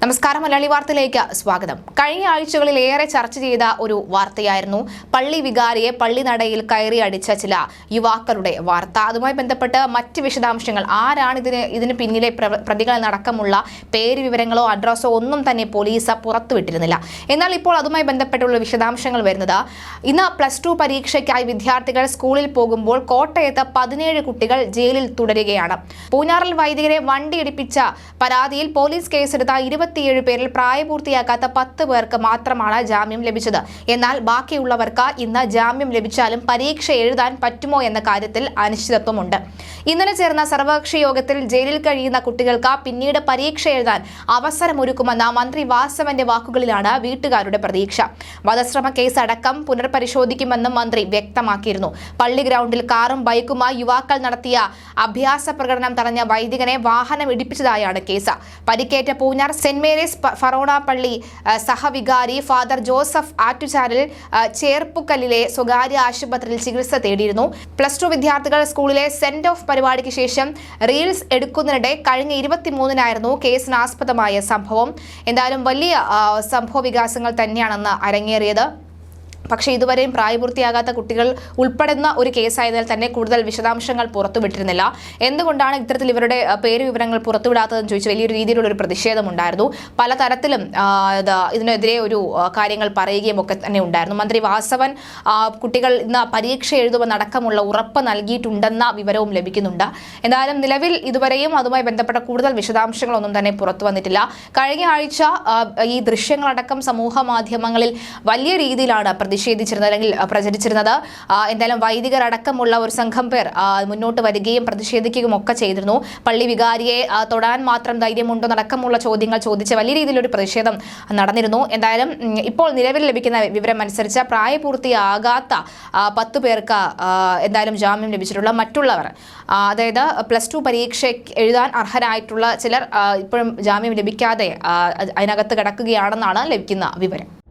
നമസ്കാരം മലയാളി വാർത്തയിലേക്ക് സ്വാഗതം. കഴിഞ്ഞ ആഴ്ചകളിൽ ഏറെ ചർച്ച ചെയ്ത ഒരു വാർത്തയായിരുന്നു പള്ളി വികാരിയെ പള്ളി നടയിൽ കയറി അടിച്ച ചില യുവാക്കളുടെ വാർത്ത. അതുമായി ബന്ധപ്പെട്ട് മറ്റ് വിശദാംശങ്ങൾ ആരാണ് ഇതിന് ഇതിന് പിന്നിലെ പ്ര- പ്രതികൾ നടക്കമുള്ള പേര് വിവരങ്ങളോ അഡ്രസ്സോ ഒന്നും തന്നെ പോലീസ് പുറത്തുവിട്ടിരുന്നില്ല. എന്നാൽ ഇപ്പോൾ അതുമായി ബന്ധപ്പെട്ടുള്ള വിശദാംശങ്ങൾ വരുന്നത് ഇന്ന് പ്ലസ് ടു പരീക്ഷയ്ക്കായി വിദ്യാർത്ഥികൾ സ്കൂളിൽ പോകുമ്പോൾ കോട്ടയത്ത് പതിനേഴ് കുട്ടികൾ ജയിലിൽ തുടരുകയാണ്. പൂഞ്ഞാറിൽ വൈദികരെ വണ്ടിയിടിപ്പിച്ച പരാതിയിൽ പോലീസ് കേസെടുത്ത ഇരുപത്തിയേഴ് പേരിൽ പ്രായപൂർത്തിയാക്കാത്ത പത്ത് പേർക്ക് മാത്രമാണ് ജാമ്യം ലഭിച്ചത്. എന്നാൽ ബാക്കിയുള്ളവർക്ക് ഇന്ന് ജാമ്യം ലഭിച്ചാലും പരീക്ഷ എഴുതാൻ പറ്റുമോ എന്ന കാര്യത്തിൽ അനിശ്ചിതത്വമുണ്ട്. ഇന്നലെ ചേർന്ന സർവകക്ഷി യോഗത്തിൽ ജയിലിൽ കഴിയുന്ന കുട്ടികൾക്ക് പിന്നീട് പരീക്ഷ എഴുതാൻ അവസരമൊരുക്കുമെന്ന മന്ത്രി വാസവന്റെ വാക്കുകളിലാണ് വീട്ടുകാരുടെ പ്രതീക്ഷ. വധശ്രമ കേസ് അടക്കം പുനർപരിശോധിക്കുമെന്നും മന്ത്രി വ്യക്തമാക്കിയിരുന്നു. പള്ളി ഗ്രൗണ്ടിൽ കാറും ബൈക്കുമായി യുവാക്കൾ നടത്തിയ അഭ്യാസ പ്രകടനം തടഞ്ഞ വൈദികനെ വാഹനം ഇടിപ്പിച്ചതായാണ് കേസ്. പരിക്കേറ്റ പൂഞ്ഞാർ സെന്റ് മേരീസ് പ- ഫറോണ പള്ളി സഹവികാരി ഫാദർ ജോസഫ് ആറ്റുചാലിൽ ആ, ചേർപ്പുക്കല്ലിലെ സ്വകാര്യ ആശുപത്രിയിൽ ചികിത്സ തേടിയിരുന്നു. പ്ലസ് ടു വിദ്യാർത്ഥികൾ സ്കൂളിലെ സെന്റ് ഓഫ് പരിപാടിക്ക് ശേഷം റീൽസ് എടുക്കുന്നതിനിടെ കഴിഞ്ഞ ഇരുപത്തിമൂന്നിനായിരുന്നു കേസിനാസ്പദമായ സംഭവം. എന്തായാലും വലിയ സംഭവ വികാസങ്ങൾ തന്നെയാണെന്ന് അരങ്ങേറിയത്. പക്ഷേ ഇതുവരെയും പ്രായപൂർത്തിയാകാത്ത കുട്ടികൾ ഉൾപ്പെടുന്ന ഒരു കേസായതിനാൽ തന്നെ കൂടുതൽ വിശദാംശങ്ങൾ പുറത്തുവിട്ടിരുന്നില്ല. എന്തുകൊണ്ടാണ് ഇത്തരത്തിൽ ഇവരുടെ പേര് വിവരങ്ങൾ പുറത്തുവിടാത്തതെന്ന് ചോദിച്ച് വലിയൊരു രീതിയിലുള്ള ഒരു പ്രതിഷേധമുണ്ടായിരുന്നു. പലതരത്തിലും ഇതിനെതിരെ ഒരു കാര്യങ്ങൾ പറയുകയും ഒക്കെ തന്നെ ഉണ്ടായിരുന്നു. മന്ത്രി വാസവൻ കുട്ടികൾ ഇന്ന് പരീക്ഷ എഴുതുമെന്നടക്കമുള്ള ഉറപ്പ് നൽകിയിട്ടുണ്ടെന്ന വിവരവും ലഭിക്കുന്നുണ്ട്. എന്തായാലും നിലവിൽ ഇതുവരെയും അതുമായി ബന്ധപ്പെട്ട കൂടുതൽ വിശദാംശങ്ങളൊന്നും തന്നെ പുറത്തു വന്നിട്ടില്ല. കഴിഞ്ഞ ആഴ്ച ഈ ദൃശ്യങ്ങളടക്കം സമൂഹ മാധ്യമങ്ങളിൽ വലിയ രീതിയിലാണ് പ്രതിഷേധിച്ചിരുന്നത് അല്ലെങ്കിൽ പ്രചരിച്ചിരുന്നത്. എന്തായാലും വൈദികർ അടക്കമുള്ള ഒരു സംഘം പേർ മുന്നോട്ട് വരികയും പ്രതിഷേധിക്കുകയും ഒക്കെ ചെയ്തിരുന്നു. പള്ളി വികാരിയെ തൊടാൻ മാത്രം ധൈര്യമുണ്ടോ നടക്കമുള്ള ചോദ്യങ്ങൾ ചോദിച്ച് വലിയ രീതിയിലൊരു പ്രതിഷേധം നടന്നിരുന്നു. എന്തായാലും ഇപ്പോൾ നിലവിൽ ലഭിക്കുന്ന വിവരം അനുസരിച്ച് പ്രായപൂർത്തിയാകാത്ത പത്ത് പേർക്ക് എന്തായാലും ജാമ്യം ലഭിച്ചിട്ടുള്ള മറ്റുള്ളവർ അതായത് പ്ലസ് ടു പരീക്ഷ എഴുതാൻ അർഹരായിട്ടുള്ള ചിലർ ഇപ്പോഴും ജാമ്യം ലഭിക്കാതെ അതിനകത്ത് കിടക്കുകയാണെന്നാണ് ലഭിക്കുന്ന വിവരം.